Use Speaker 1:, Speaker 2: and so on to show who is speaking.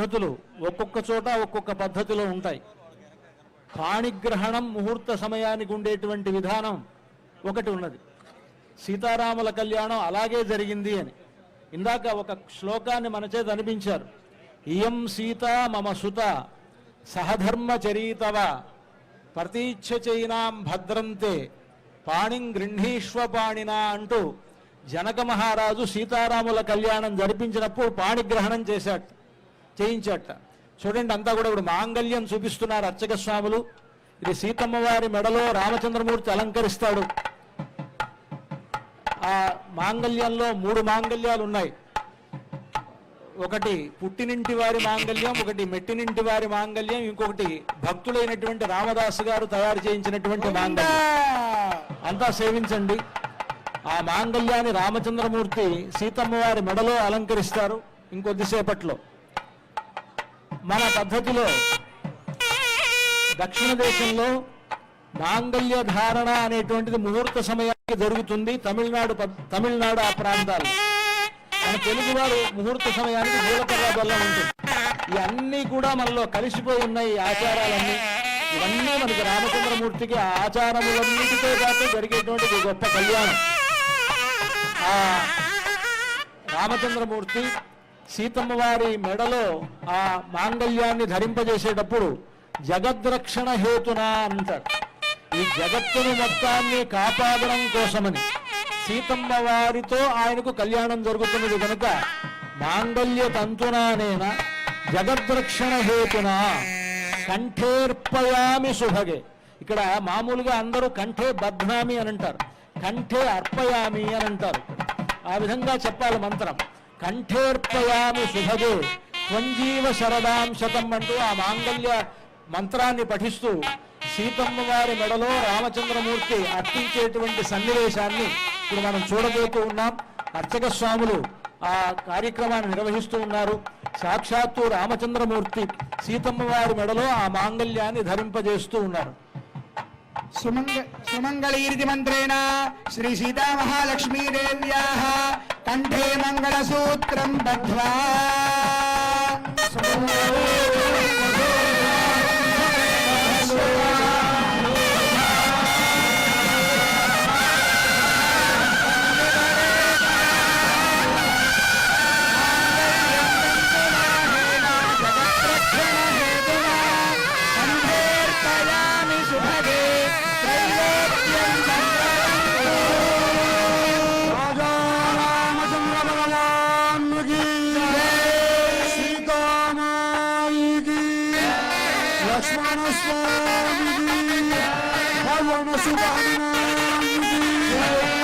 Speaker 1: పద్ధతులు ఒక్కొక్క చోట ఒక్కొక్క పద్ధతిలో ఉంటాయి. పాణిగ్రహణం ముహూర్త సమయానికి ఉండేటువంటి విధానం ఒకటి ఉన్నది. సీతారాముల కళ్యాణం అలాగే జరిగింది అని. ఇందాక ఒక శ్లోకాన్ని మన చేత అనిపించారు. ఇయం సీత మమ సుత సహధర్మ చరీతవ ప్రతీచ్ఛ చైనాం భద్రంతే పాణిం గృహీష్వ పాణినా అంటూ జనక మహారాజు సీతారాముల కళ్యాణం జరిపించినప్పుడు పాణిగ్రహణం చేశాడు. చేయించాట. చూడండి అంతా కూడా ఇప్పుడు మాంగళ్యం చూపిస్తున్నారు అర్చక స్వాములు. ఇది సీతమ్మ వారి మెడలో రామచంద్రమూర్తి అలంకరిస్తాడు. ఆ మాంగళ్యంలో మూడు మాంగళ్యాలు ఉన్నాయి. ఒకటి పుట్టినింటి వారి మాంగళ్యం ఒకటి మెట్టినింటి వారి మాంగళ్యం ఇంకొకటి భక్తులైనటువంటి రామదాసు గారు తయారు చేయించినటువంటి మాంగళ్యం. అంతా సేవించండి. ఆ మాంగళ్యాన్ని రామచంద్రమూర్తి సీతమ్మ వారి మెడలో అలంకరిస్తారు ఇంకొద్దిసేపట్లో. మన పద్ధతిలో దక్షిణ దేశంలో మాంగళ్య ధారణ అనేటువంటిది ముహూర్త సమయానికి జరుగుతుంది. తమిళనాడు తమిళనాడు ఆ ప్రాంతాలు. మన తెలుగు వారు ముహూర్త సమయానికి జీలకర్ర బెల్లం ఉంటుంది. ఇవన్నీ కూడా మనలో కలిసిపోయి ఉన్నాయి ఈ ఆచారాలన్నీ. ఇవన్నీ మనకి రామచంద్రమూర్తికి ఆ ఆచారములన్నిటితో పాటు జరిగేటువంటి గొప్ప కళ్యాణం. ఆ రామచంద్రమూర్తి సీతమ్మ వారి మెడలో ఆ మాంగళ్యాన్ని ధరింపజేసేటప్పుడు జగద్రక్షణ హేతున అంటారు. ఈ జగత్తును మొత్తాన్ని కాపాడడం కోసమని సీతమ్మ వారితో ఆయనకు కళ్యాణం జరుగుతున్నది కనుక మాంగళ్య తంతునానేన జగద్రక్షణ హేతున కంఠేర్పయామి శుభగే ఇక్కడ మామూలుగా అందరూ కంఠే బధ్నామి అని అంటారు. కంఠే అర్పయామి అని అంటారు. ఆ విధంగా చెప్పాలి మంత్రం. కంఠేర్పయామి శుభగే త్వంజీవ శరదాం శతం అంటూ ఆ మాంగళ్య మంత్రాన్ని పఠిస్తూ సీతమ్మ వారి మెడలో రామచంద్రమూర్తి అర్పించేటువంటి సన్నివేశాన్ని ఇప్పుడు మనం చూడబోతూ ఉన్నాం. అర్చక స్వాములు ఆ కార్యక్రమాన్ని నిర్వహిస్తూ ఉన్నారు. సాక్షాత్తు రామచంద్రమూర్తి సీతమ్మ వారి మెడలో ఆ మాంగళ్యాన్ని ధరింపజేస్తూ ఉన్నారు.
Speaker 2: సుమంగళీరితి మంత్రేణ శ్రీ సీతామహాలక్ష్మీదేవ్యా కంఠే మంగళసూత్రం బద్ధ్వా.
Speaker 3: Osman Osman Mevlana Subhanallah